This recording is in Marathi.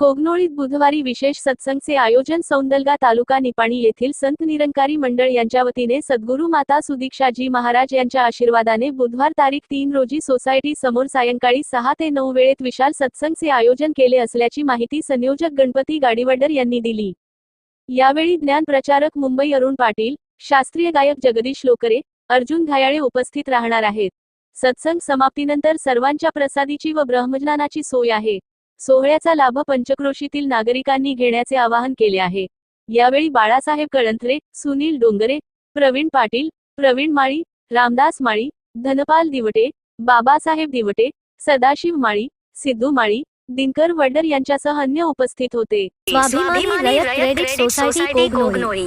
कोगनोळीत बुधवारी विशेष सत्संगचे आयोजन सौंदलगा तालुका निपाणी येथील संत निरंकारी मंडळ यांच्या वतीने सद्गुरू माता सुदीक्षाजी महाराज यांच्या आशीर्वादाने बुधवार तारीख तीन रोजी सोसायटी समोर सायंकाळी सहा ते नऊ वेळेत विशाल सत्संगचे आयोजन केले असल्याची माहिती संयोजक गणपती गाडीवडर यांनी दिली. यावेळी ज्ञान प्रचारक मुंबई अरुण पाटील शास्त्रीय गायक जगदीश लोकरे अर्जुन घायाळे उपस्थित राहणार आहेत. सत्संग समाप्तीनंतर सर्वांच्या प्रसादीची व ब्रह्मज्ञानाची सोय आहे. सोहळ्याचा लाभ पंचक्रोशीतील नागरिकांनी घेण्याचे आवाहन केले आहे. यावेळी बाळासाहेब कळंथरे सुनील डोंगरे प्रवीण पाटील प्रवीण माळी रामदास माळी धनपाल दिवटे बाबासाहेब दिवटे सदाशिव माळी सिद्धू माळी दिनकर वडर यांच्यासह अन्य उपस्थित होते. स्वाभिमानी रयत क्रेडिट सोसायटी कोगनोळी